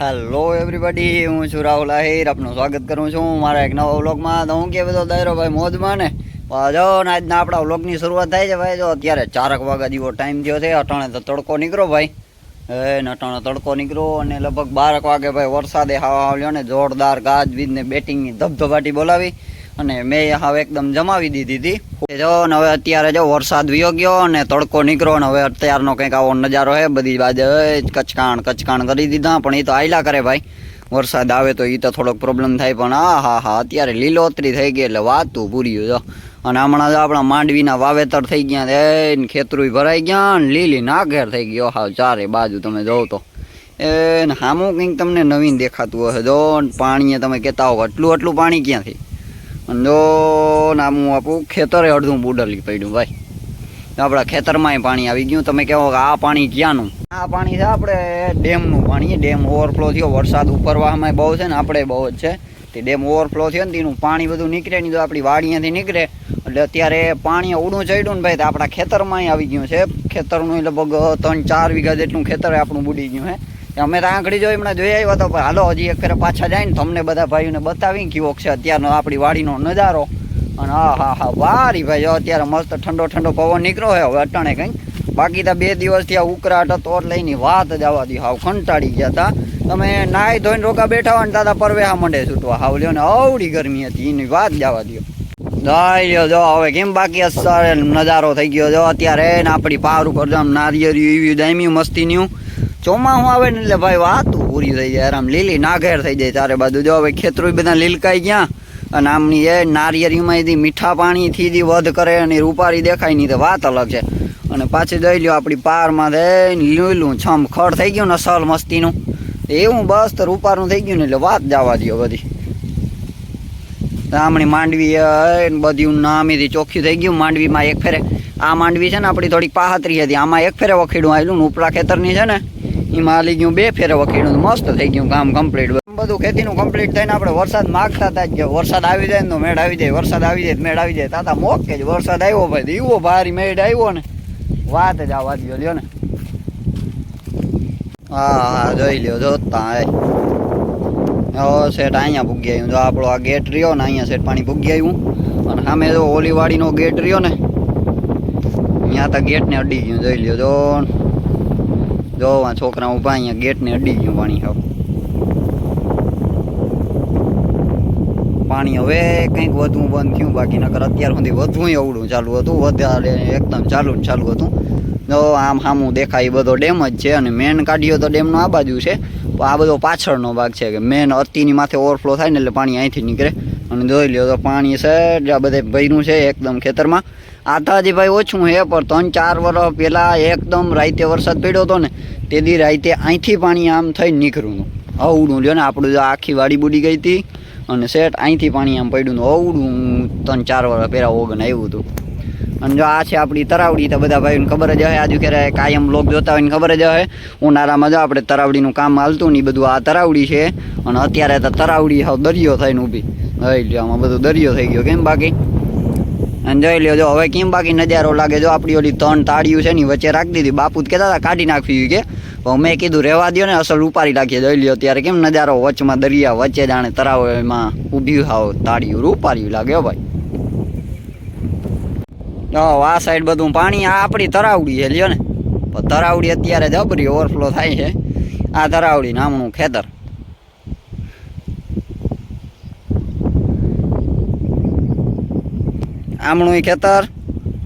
Hello everybody હું છું રાહુલ આહિર. આપનું સ્વાગત કરું છું મારા એક નવા વ્લોગમાં. તો હું કે બધો દાયરો ભાઈ મોજમાં ને? જો ને આજના આપણા વ્લોગની શરૂઆત થાય છે ભાઈ. જો અત્યારે ચારક વાગ્યા જેવો ટાઈમ થયો છે. અટાણે તો તડકો નીકળો ભાઈ. એ અટાણે તડકો નીકળો અને લગભગ બારક વાગે ભાઈ વરસાદે હાવા આવ્યો ને જોરદાર ગાજવીજ ને બેટિંગની ધબધબાટી બોલાવી. અને મેં હવે એકદમ જમાવી દીધી હતી. જો ને હવે અત્યારે જો વરસાદ વિયો ગયો અને તડકો નીકળો ને હવે અત્યારનો કંઈક આવો નજારો હે, બધી બાજુ કચકાણ કચકાણ કરી દીધા, પણ એ તો આયલા કરે ભાઈ. વરસાદ આવે તો એ તો થોડોક પ્રોબ્લેમ થાય, પણ હા હા હા, અત્યારે લીલોતરી થઈ ગઈ એટલે વાતું પૂર્યું જો. અને હમણાં જો આપણા માંડવીના વાવેતર થઈ ગયા એ ખેતરું ભરાઈ ગયા ને લીલી નાઘેર થઈ ગયો હા ચારે બાજુ તમે જોવો તો. એ હામું કંઈક તમને નવીન દેખાતું હશે, જો પાણીએ તમે કહેતા હો આટલું આટલું પાણી ક્યાંથી? અને જો નામું આપું, ખેતરે અડધું બુડલી પડ્યું, ભાઈ. આપણા ખેતરમાંય પાણી આવી ગયું. તમે કહો કે આ પાણી ક્યાંનું? આ પાણી છે આપણે ડેમનું પાણી. ડેમ ઓવરફ્લો થયો, વરસાદ ઉપરવામાં બહુ છે ને, આપણે બહુ જ છે. તે ડેમ ઓવરફ્લો થયો ને, તેનું પાણી બધું નીકળે નહીં તો આપણી વાડીયાથી નીકળે. એટલે અત્યારે પાણી ઉડું ચડ્યું ને, ભાઈ, તો આપણા ખેતરમાંય આવી ગયું છે. ખેતરનું લગભગ ત્રણ ચાર વીઘા જેટલું ખેતર આપણું બુડી ગયું છે. અમે તો આંકડી જોઈ હમણાં જોઈ આવ્યા તો પણ હાલો, હજી એક ફેરે પાછા જાય ને તમને બધા ભાઈઓને બતાવી કેવો છે અત્યારનો આપણી વાડીનો નજારો. અને હા હા હા, વારી ભાઈ, જો અત્યારે મસ્ત ઠંડો ઠંડો પવન નીકળ્યો હોય હવે અટાણે કંઈ. બાકી તો બે દિવસથી આ ઉકરાટ હતો, એટલે વાત જ આવવા દી હાવ કંટાળી ગયા હતા તમે નાહી ધોઈને રોકા બેઠા હોય ને દાદા પરવેહા મંડે છૂટવા. હાવ લ્યો ને અવડી ગરમી હતી, એની વાત જવા દો. દાઈ જો, હવે કેમ બાકી અસર? નજારો થઈ ગયો, જો, અત્યારે ને આપણી પાર ઉપર જો નારિયેરી એવી દામ્યું મસ્તીનું. ચોમાસું આવે ને એટલે ભાઈ વાતું પૂરી થઈ જાય, આરામ લીલી નાઘેર થઈ જાય ચારે બાજુ. જો હવે ખેતરો બધા લીલકાઈ ગયા અને આમની એ નારિયેળીમાં એથી મીઠા પાણીથી જે વધ કરે અને રૂપારી દેખાય નહીં, તો વાત અલગ છે. અને પાછી દઈ લ્યો આપણી પારમાં થઈને લીલું છમ ખડ થઈ ગયું ને અસલ મસ્તીનું. એવું બસ તો રૂપારું થઈ ગયું ને એટલે વાત જવા દો બધી. આમણી માંડવી બધું નામીથી ચોખ્ખી થઈ ગયું, માંડવીમાં એક ફેરે. આ માંડવી છે ને આપણી થોડીક પાહતરી હતી, આમાં એક ફેરે વખીડું આવેલું ઉપરા ખેતરની છે ને એમાં હાલી ગયું બે ફેરે વખીડું મસ્ત થઈ ગયું કામ કમ્પ્લીટ બધું. ખેતીનું કમ્પ્લીટ થઈને આપણે વરસાદ માગતા હતા કે વરસાદ આવી જાય ને તો મેળ આવી જાય. વરસાદ આવી જાય મેળ આવી જાય. તાતા મોકે જ વરસાદ આવ્યો ભાઈ. દીવો ભારી મેળ આવ્યો ને. વાત જ આ વાત લ્યો ને. હા હા, જોઈ લ્યો, જોતા હો. સેટ અહીંયા ભૂગી આવ્યું. જો આપણો આ ગેટ રહ્યો ને, અહીંયા સેટ પાણી ભૂગી આવ્યું. અને સામે જો ઓલીવાડીનો ગેટ રહ્યો ને અહીંયા તો ગેટને અડી ગયું. જોઈ લ્યો, જો જો આ છોકરા ઊભા અહીંયા ગેટને અડી ગયું પાણી હવે. પાણી હવે કંઈક વધવું બંધ થયું, બાકી નકર અત્યાર સુધી વધવું અવળું ચાલુ હતું, વધારે એકદમ ચાલુ જ ચાલુ હતું. જો આમ સામું દેખાય બધો ડેમ જ છે અને મેન કાઢ્યો તો ડેમનો આ બાજુ છે. આ બધો પાછળનો ભાગ છે કે મેન અતિની માથે ઓવરફ્લો થાય ને એટલે પાણી અહીંથી નીકળે. અને જોઈ લ્યો તો પાણી છે આ બધે ભર્યું છે એકદમ ખેતરમાં. હજી ભાઈ ઓછું છે પણ ત્રણ ચાર વર્ષ પહેલાં એકદમ રાતે વરસાદ પડ્યો હતો ને તે દી રાતે અહીંથી પાણી આમ થઈને નીકળ્યું અવડું લ્યો ને, આપણું જો આખી વાડી બુડી ગઈ હતી અને સેટ અહીંથી પાણી આમ પડ્યું અવડું ત્રણ ચાર વર્ષ પહેલાં ઓગન આવ્યું હતું. અને જો આ છે આપણી તરાવડી, તો બધા ભાઈઓને ખબર જ હોય આજુ ક્યારે કાયમ લોક જોતા હોય ને ખબર જ હોય ઉનાળામાં જો આપણે તરાવડીનું કામ હાલતું ને બધું આ તરાવડી છે. અને અત્યારે તો તરાવડી હાવ દરિયો થઈને ઊભી. જોઈ આમાં બધું દરિયો થઈ ગયો, કેમ બાકી? અને જોઈ લ્યો, જો હવે કેમ બાકી નજારો લાગે? જો આપણી ઓલી ત્રણ તાળીઓ છે ને વચ્ચે રાખી દીધી. બાપુ કહેતા હતા, કાઢી નાખવી કે. અમે કીધું રહેવા દો ને, અસલ ઉપાડી રાખીએ. જોઈ લ્યો ત્યારે કેમ નજારો વચમાં, દરિયા વચ્ચે જાણે તરાવ એમાં ઊભી હાવ તાળીયું રૂપાર્યું લાગે હો ભાઈ. તો આ સાઈડ બધું પાણી, આ આપણી તરાવડી છે, લ્યો ને. તરાવડી અત્યારે જબરી ઓવરફ્લો થાય છે. આ તરાવડી નામનું ખેતર. આમણું ખેતર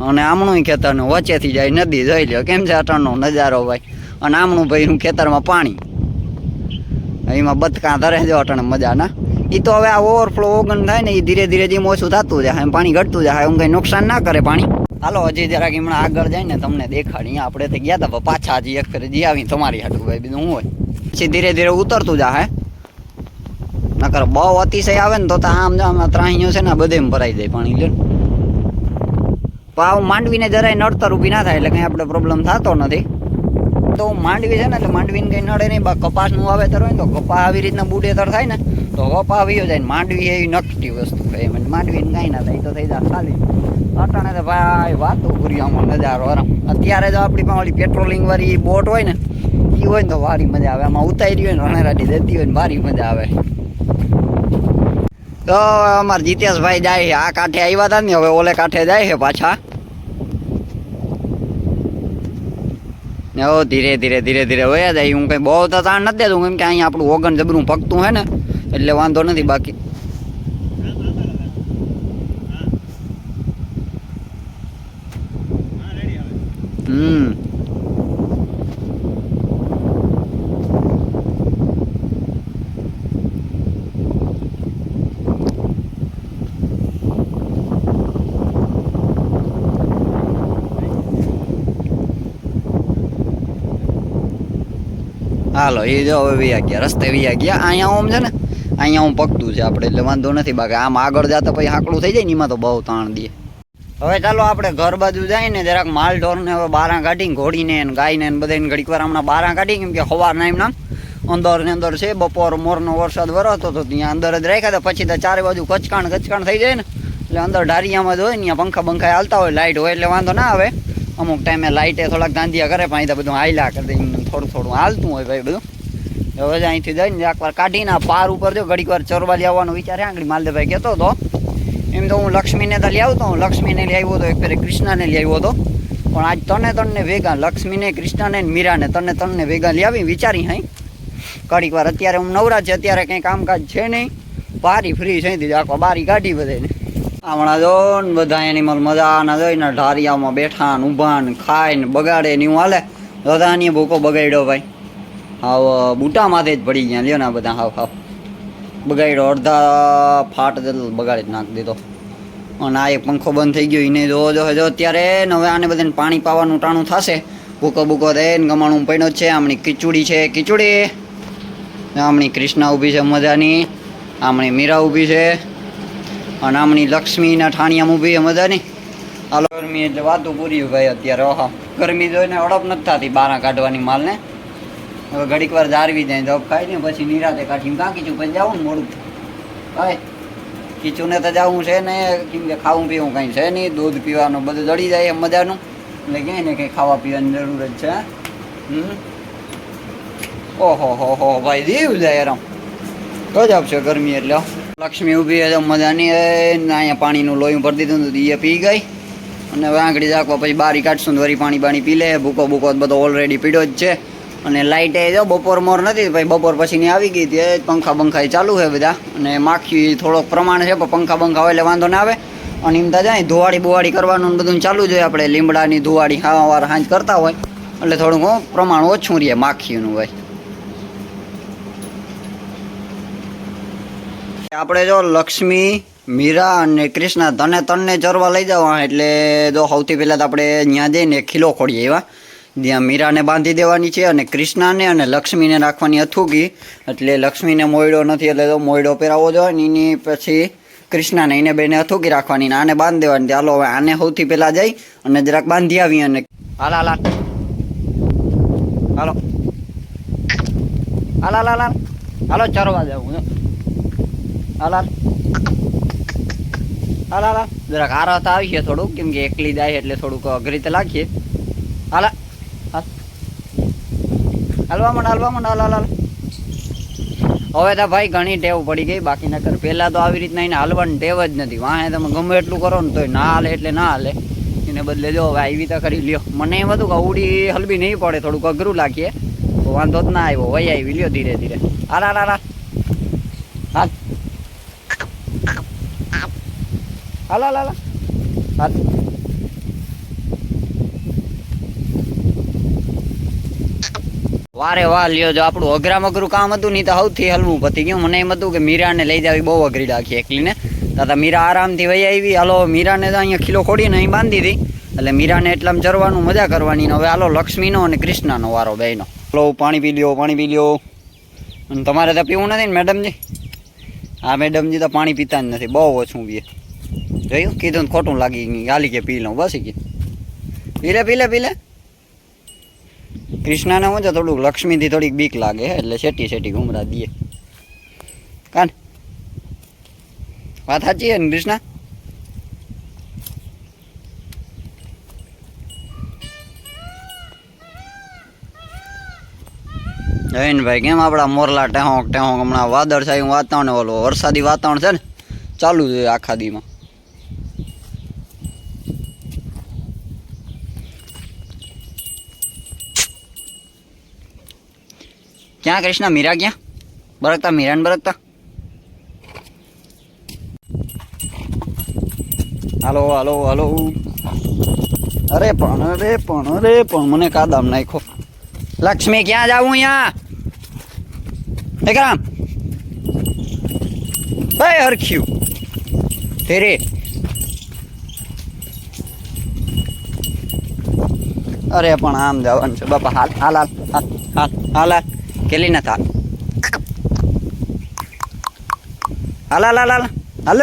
અને આમણું ખેતર ને વચ્ચેથી જાય નદી જોઈ લ્યો. કેમ છે અટણનો નજારો ભાઈ? અને આમણું ભાઈનું ખેતરમાં પાણી. એમાં બતકા ધરે જો અટણ મજા, ના? એ તો હવે આ ઓવરફ્લો ઓગન થાય ને એ ધીરે ધીરે જેમ ઓછું થતું જાય, એમ પાણી ઘટતું જાય, એમ કંઈ નુકસાન ના કરે પાણી. હાલો, હજી જરાક હમણાં આગળ જાય ને તમને દેખાડી. આપણે તો ગયા હતા પાછા હજી એક ફેર જી આવી તમારી હાટું ભાઈ. બીજું હું હોય? પછી ધીરે ધીરે ઉતરતું જાય નકર બહુ અતિશય આવે ને તો આમ જો આમ ત્રાહીઓ છે ને બધે ભરાઈ જાય પાણી લે પાવ માંડવીને જરાય નડતર ઊભી ના થાય એટલે કંઈ આપણે પ્રોબ્લેમ થતો નથી. તો માંડવી છે ને, એટલે માંડવીને કંઈ નડે નહીં, બા કપાસનું વાવેતર હોય ને તો કપા આવી રીતના બુડેતર થાય ને, તો કપા આવી જાય ને, માંડવી એવી નકટી વસ્તુ છે એમ માંડવીને કાંઈ ના થાય તો થઈ જાય ખાલી. અટાણે તો ભાઈ વાતો પૂરી આમાં નજારો આરામ. અત્યારે જો આપણી પાસે પેટ્રોલિંગ વાળી બોટ હોય ને એ હોય ને તો ભારી મજા આવે, આમાં ઉતારી હોય ને, રણેરાટી દેતી હોય ને ભારી મજા આવે. તો અમારા જીતેશભાઈ જાય છે. આ કાંઠે આવ્યા હતા ને, હવે ઓલે કાંઠે જાય છે પાછા. ને હો ધીરે ધીરે ધીરે ધીરે વયા જાય હું કઈ બહુ તો તાણ નથી દેતું કેમ કે અહીંયા આપણું ઓગણ જબરું પકતું હે ને, એટલે વાંધો નથી બાકી. હમ. હાલો, એ જો હવે વ્યા ગયા, રસ્તે વ્યા ગયા. અહીંયા ઓમ છે ને, અહીંયા હું પકતું છે આપણે, એટલે વાંધો નથી. બાકી આમ આગળ જતા પછી આકડું થઈ જાય ને, એમાં તો બહુ તાણ દે. હવે ચાલો આપણે ઘર બાજુ જઈને જરાક માલ ઢોરને હવે બારા કાઢીને, ઘોડીને ને ગાયને બધાને ઘડીક વાર હમણાં બારા કાઢી, કેમ કે સવારના એમના અંદર ને અંદર છે, બપોર મોરનો વરસાદ વરસતો તો ત્યાં અંદર જ રાખ્યા હતા. પછી તો ચારે બાજુ કચકાણ કચકાણ થઈ જાય ને, એટલે અંદર ઢારિયામાં જ હોય ને, ત્યાં પંખા બંખા હાલતા હોય લાઇટ હોય એટલે વાંધો ના આવે. અમુક ટાઈમે લાઇટે થોડાક ગાંધીયા કરે, પણ અહીં બધું હાયલા કરી દે થોડું થોડું હાલતું હોય ભાઈ બધું. હવે અહીંથી જઈને એકવાર કાઢીને પાર ઉપર જો ઘડીક વાર ચરવા લઈ આવવાનો વિચાર આંગળી માલદેભાઈ કહેતો હતો. એમ તો હું લક્ષ્મીને તો લઈ આવતો, હું લક્ષ્મીને લઈ આવ્યો હતો, એક ફેરે કૃષ્ણને લઈ આવ્યો હતો. પણ આજ તને તને ભેગા, લક્ષ્મીને, કૃષ્ણને મીરાને તને તણને ભેગા લઈ આવી વિચારી હાઈ. ઘડીક વાર અત્યારે હું નવરા છે, અત્યારે કંઈ કામકાજ છે નહીં. બારી ફ્રી છે આખો બારી કાઢી બધાને હમણાં જો ને બધા એનિમલ મજાના જોઈને ઢારિયામાં બેઠા ને, ઊભા ને, ખાય ને, બગાડે ને એવું હાલે. બધાની ભૂકો બગાડ્યો ભાઈ. હાવ બુટામાંથી જ પડી ગયા લ્યો ને બધા હાવ હાવ. બગાડ્યો, અડધા ફાટ બગાડી જ નાખી દીધો. અને આ એક પંખો બંધ થઈ ગયો, એને જો જો જો, અત્યારે હવે આને બધાને પાણી પાવાનું ટાણું થશે. ભૂકો ભૂકો રહે ને ગમાણું પડ્યો છે. આમની ખીચુડી છે, ખીચુડી. આમની કૃષ્ણા ઊભી છે મજાની. આમની મીરા ઊભી છે. અને આમની લક્ષ્મીના ઠાણિયામાં ઊભી છે મજાની હાલો ગરમી એટલે વાતું પૂરી ભાઈ અત્યારે, ઓહા. ગરમી જોઈને અડપ નથી થતી બારા કાઢવાની માલને. હવે ઘડીક વાર જારવી જાય જબ ખાઈ ને પછી નિરાતે કાઢીને કાં કીચું પછી જાવું ને મોડું. ભાઈ કીચુંને તો જવું છે ને, કેમ કે ખાવું પીવું કંઈ છે નહીં, દૂધ પીવાનું બધું જડી જાય એમ મજાનું. એટલે ક્યાંય ને કંઈ ખાવા પીવાની જરૂર જ છે હમ. ઓહો, હો હો, ભાઈ દીવ જાય આરામ. ગજબ છે ગરમી એટલે. લક્ષ્મી ઊભી તો મજાની એ અહીંયા પાણીનું લોહી ભરી દીધું તો એ પી ગઈ. અને હવે આંગળી રાખવા પછી બારી કાઢશું વળી પાણી બાણી પી લે. ભૂકો ભૂકો બધો ઓલરેડી પીડ્યો જ છે. અને લાઇટે જો બપોર મોર નથી ભાઈ બપોર પછીની આવી ગઈ તે પંખા બંખા ચાલુ છે બધા. અને માખી થોડોક પ્રમાણ છે, પણ પંખા બંખા હોય એટલે વાંધો ના આવે. અને એમ જાય, ધોવાડી બોવાડી કરવાનું બધું ચાલુ જ હોય આપણે. લીમડાની ધોવાડી હા વાર હાંજ કરતા હોય. એટલે થોડુંક પ્રમાણ ઓછું રહે માખીનું ભાઈ આપણે જો લક્ષ્મી, મીરા અને કૃષ્ણ તને તનને ચરવા લઈ જવા. એટલે જો સૌથી પહેલાં તો આપણે ત્યાં જઈને ખીલો ખોડીએ એવા. ત્યાં મીરાને બાંધી દેવાની છે અને કૃષ્ણાને અને લક્ષ્મીને રાખવાની અથુકી એટલે લક્ષ્મીને મોયડો નથી, એટલે તો મોયડો પહેરાવો જોઈએ ને એની પછી કૃષ્ણાને, એને બેને અથુકી રાખવાની ને આને બાંધી દેવાની. ચાલો હવે આને સૌથી પહેલાં જઈ અને જરાક બાંધી આવી અને હાલ. હાલ હાલ, હાલો, હાલા. હાલ, ચરવા જાઉં. હાલ હાલ. હાલ જરાક હારા તો આવીએ થોડુંક, કેમ કે એકલી જાય એટલે થોડુંક અઘરી તો લાગીએ. હાલા, હાલ. હાલવા માંડ હાલવા માંડ, હાલ હાલ હવે તો ભાઈ ઘણી ટેવ પડી ગઈ, બાકી નકર પહેલાં તો આવી રીતના એને હાલવાની ટેવ જ નથી. વાહે તમે ગમે એટલું કરો ને તોય ના હાલે એટલે ના હાલે. એને બદલે જો, હવે આવી તો કરી લ્યો, મને એમ હતું કે અવડી હલવી નહીં પડે, થોડુંક અઘરું લાગીએ. વાંધો જ ના આવ્યો વહી આવી, લ્યો ધીરે ધીરે. આરા આરા હાલ હાલ હાલ. હાલ. વારે વાર લ્યો, જો આપણું અઘરામ અઘરું કામ હતું, નહીં તો સૌથી હલવું પતી ગયું. મને એમ હતું કે મીરાને લઈ જાવી, બહુ અઘરી રાખી એકલીને. તાતા મીરા આરામથી વહી આવી. હાલો, મીરાને તો અહીંયા ખીલો ખોડીને અહીં બાંધી હતી એટલે મીરાને એટલામાં ચરવાનું મજા કરવાની હવે હાલો, લક્ષ્મીનો અને કૃષ્ણનો વારો બેનો હલો, પાણી પી લ્યો, પાણી પી લ્યો. અને તમારે તો પીવું નથી ને, મેડમજી? હા, મેડમજી તો પાણી પીતા જ નથી. બહુ ઓછું પીએ. જોયું કીધું ખોટું લાગી ગાલી કે પી લઉં, બસ કે પી લે પી લે પી લે કૃષ્ણાને હું થોડુંક લક્ષ્મીથી થોડીક બીક લાગે એટલે શેટી શેટી ઘુમરા દઈએ કાન. વાત સાચી ને, કૃષ્ણા? જયનભાઈ કેમ આપણા મોરલા ટેહોંક ટેહોંક? હમણાં વાદળ છે વાતાવરણ, ઓલો વરસાદી વાતાવરણ છે ને, ચાલુ છે આખા દીમાં. ક્યાં કૃષ્ણ મીરા ક્યાં? બરકતા મીરાને બરકતા. હાલો હાલો હાલો. અરે પણ અરે પણ અરે પણ, મને કાદામ નાખો લક્ષ્મી, ક્યાં જાવું અહીંયા? વિક્રમ ભાઈ હરખ્યું. તેરે અરે પણ આમ જવાનું છે. બાપા હાલ હાલ હાલ હાલ હાલ હાલ. કેલી ના હાલ હાલ હાલ હાલ હાલ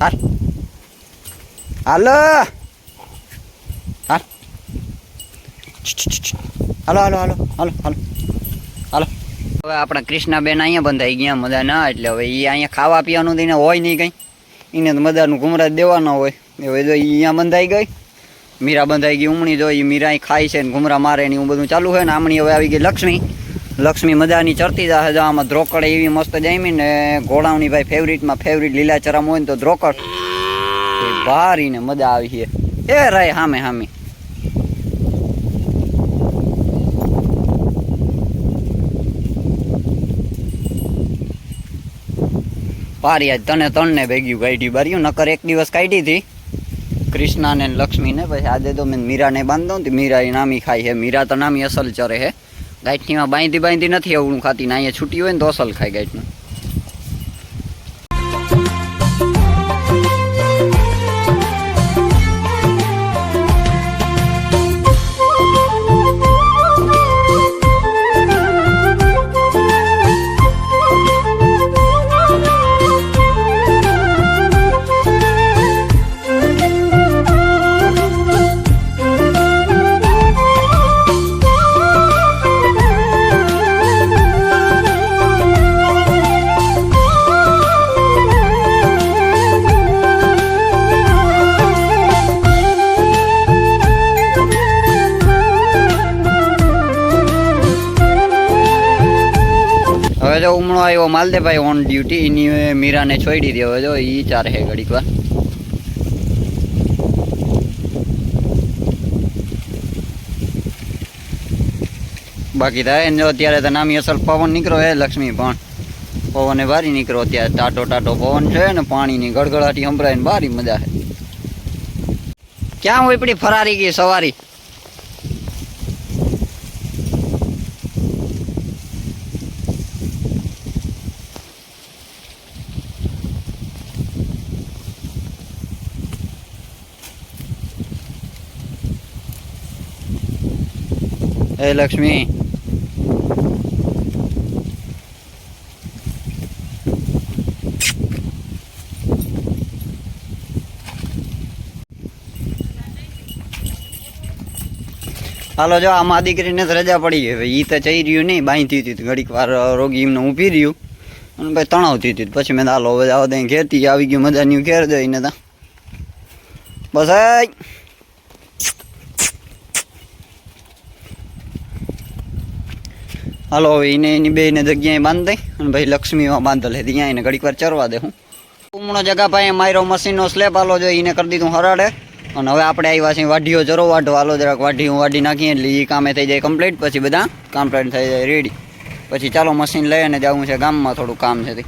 હાલ હાલ હાલ હાલ હાલો હાલો હાલો હવે આપણા કૃષ્ણાબેન અહીંયા બંધાઈ ગયા, મજા ના એટલે હવે એ અહીંયા ખાવા પીવાનું તો એને હોય નહીં કંઈ. એને તો મજાનું ઘુમરા દેવાના હોય. હવે જો અહીંયા બંધાઈ ગઈ. મીરા બંધાઈ ગઈ, ઉમણી જો એ મીરા ખાય છે ને ઘુમરા મારે ને એવું બધું ચાલુ હોય ને આમણી હવે આવી ગઈ લક્ષ્મી. લક્ષ્મી મજાની ચરતી જાહે જો આમાં ધ્રોકડ એવી મસ્ત જામી ને ઘોડાવણી ભાઈ ફેવરિટમાં ફેવરિટ લીલા ચરામ હોય ને તો ધ્રોકડ એ ભારી ને મજા આવી છે. એ રાય હામે હામે. પારી આજ તને ત્રણને ભેગ્યું કાઢી બાર્યું નકર એક દિવસ કાઢી હતી. કૃષ્ણાને ને લક્ષ્મીને પછી આજે તો મેં મીરાને બાંધો ને મીરા એ નામી ખાય છે મીરા તો નામી અસલ ચરે છે ગાંઠીમાં બાંધી બાંધી નથી, અવળું ખાતી ને, અહીંયા છૂટી હોય ને તો અસલ ખાય ગાંઠનું ઉમળો આવ્યો માલદેભાઈ ઓન ડ્યુટી એની મીરાને છોડી દેવો જો, ઈ ચાર હે ઘડીક વાર. બાકી થાય જો અત્યારે તો નામી અસલ પવન નીકળો હે, લક્ષ્મી પણ. પવને ભારી નીકળો અત્યારે. ટાટો ટાટો પવન છે ને, પાણીની ગળગળાટી સંભળાય ને, ભારી મજા છે. ક્યાં ઉપડી ફરારી ગઈ, સવારી? એ લક્ષ્મી. હાલો જો, આમાં દીકરીને રજા પડી ગઈ. ભાઈ ઈ તો ચઈ રહ્યું નહીં બાંધી હતી ઘડીક વાર રોગી એમને ઊભી રહ્યું. અને ભાઈ તણાવતી હતી પછી મેં હાલો, હવે આવો ત્યાં ઘેરતી આવી ગયું, મજાની ઘેર જઈને તા. બસ હાલો, હવે એને એની બેને જગ્યાએ બાંધ દઈ અને ભાઈ લક્ષ્મીમાં બાંધ લે. ત્યાં એને ઘડીક વાર ચરવા દે હું. ઉમણો જગા ભાઈ માયરો મશીનનો સ્લેપ હાલો જોઈએ એને કરી દીધું હરાડે. અને હવે આપણે આવ્યા છીએ વાઢીઓ ચરો વાઢો હાલો જરાક વાઢી, હું વાઢી નાખીએ એટલે એ કામે થઈ જાય કમ્પ્લીટ પછી બધા કમ્પ્લીટ થઈ જાય રેડી પછી ચાલો મશીન લઈ અને જવું છે ગામમાં થોડું કામ છે તે.